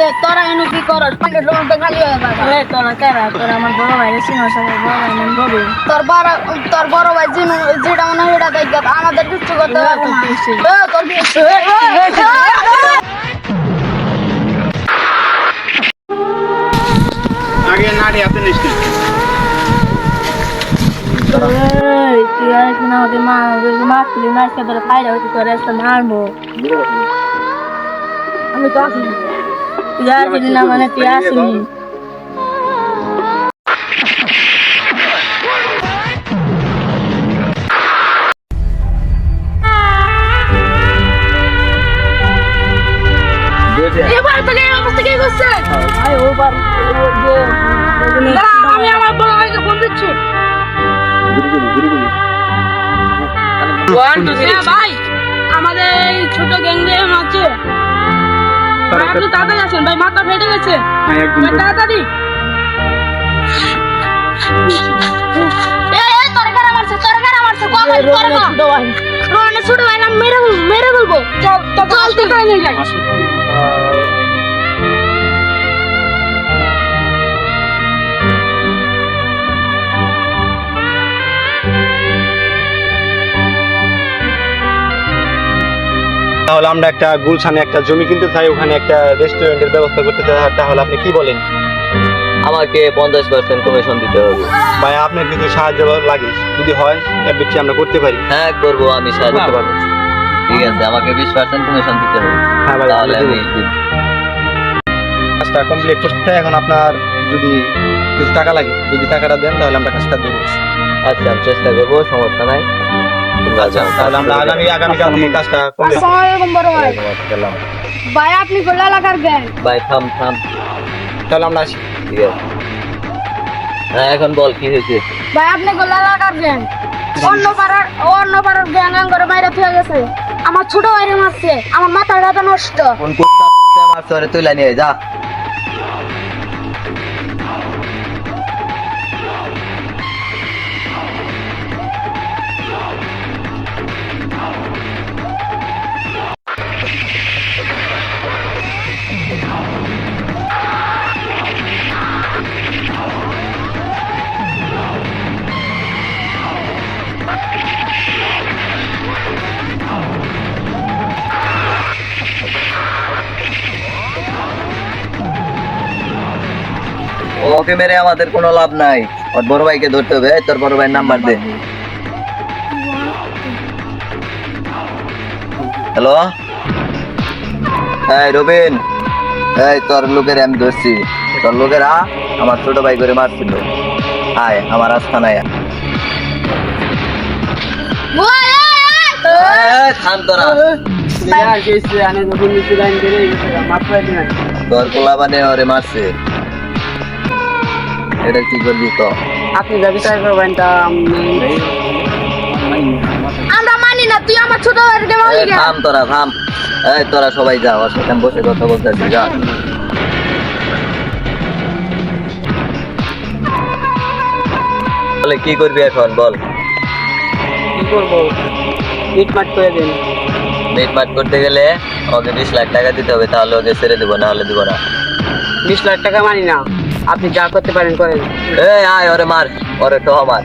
দে তোরা এনে কি করস? প্যাকেট লোন তো খালি হয়ে যাবে। এ তোরা কেরা? তোরা আমার বড় ভাই সিনো সঙ্গে বড় ভাই নাম রবি তোর বড় তোর বড় ভাই জিনু যেটা মনে হয় সেটা দেখ আমাদের কিচ্ছু করতে পারব না। এ, তোর আগে নাড়ি হাতে নিস তুই আর একদিন আমাকে মা মারছিলি না আজকে তোরা পাইরা হইতে তোরা একটা মারবো আমি তো আসিনি। তুই আসিনি না মানে তুই আসিনি। আমি আমার বড় ভাইকে ফোন দিচ্ছি। হ্যাঁ, ভাই। ভাই, আপনি তাড়াতাড়ি আসেন। ভাই মাথা ফেটে গেছে। হ্যাঁ, ভাই, তাড়াতাড়ি। ছোট ভাই। মেরে ফেলব। চল, চল, তুই নিয়ে যাই। তাহলে আমরা একটা গুলশানে একটা জমি কিনতে চাই ওখানে একটা রেস্টুরেন্টের ব্যবস্থা করতে চাই তাহলে আপনি কি বলেন? আমাকে পঞ্চাশ পার্সেন্ট কমিশন দিতে হবে। ভাই আপনার যদি সাহায্য লাগে। যদি হয় এর বেশি আমরা করতে পারি। হ্যাঁ করব আমি সাহায্য করতে পারব। ঠিক আছে আমাকে বিশ পার্সেন্ট কমিশন দিতে হবে। হ্যাঁ ভাই তাহলে আমি কাজটা কমপ্লিট করতে এখন আপনার যদি কিছু টাকা লাগে যদি টাকাটা দেন তাহলে আমরা কাজটা দেবো আচ্ছা আমি চেষ্টা করব সমস্যা নাই। তাহলে আমরা আগামী আগামীকাল থেকে কাজটা কমপ্লিট আসসালামু আলাইকুম বড় ভাই। ভাই, আপনি কোন এলাকার ভাই থাম থাম। তাহলে আমরা আসি। ঠিক আছে। হ্যাঁ এখন বল কি হয়েছে? ভাই, আপনি এলাকার গ্যাং? অন্য পাড়ার অন্য পাড়ার গ্যাং করে মাইরা থুয়ে গেছে। আমার ছোট ভাইরে মারছে। আমার মাথাটা নষ্ট। কোন কুত্তা আমার সরে তুলে যা। ওকে মেরে আমাদের কোনো লাভ নাই। ওর বড় ভাইকে ধরতে হবে। তোর বড় ভাইয়ের নাম্বার দে। হ্যালো? এই রবিন। এই তোর লোকের আমি ধরছি। তোর লোকেরা আমার ছোট ভাই করে মারছিল। আয় আমার আস্থানায়! এই, থাম তোরা। তোর পোলা মানে ওরে মারছে। এটা কি করবি তো আপনি ব্যবসা করবেন তা আমরা মানি না তুই আমার ছোট ভাইকে মারলি কেন? থাম তোরা থাম। এই তোরা সবাই যা ওর সাথে বসে কথা বলতেছি যা। বলে কি করবি এখন বল। কি করব? মিটমাট করে দিন। মিটমাট করতে গেলে ওকে বিশ লাখ টাকা দিতে হবে তাহলে ওকে ছেড়ে দেবো না হলে দেবো না। বিশ লাখ টাকা মানি না। আপনি যা করতে পারেন করেন। আয় ওরে মার ওরে তো মার।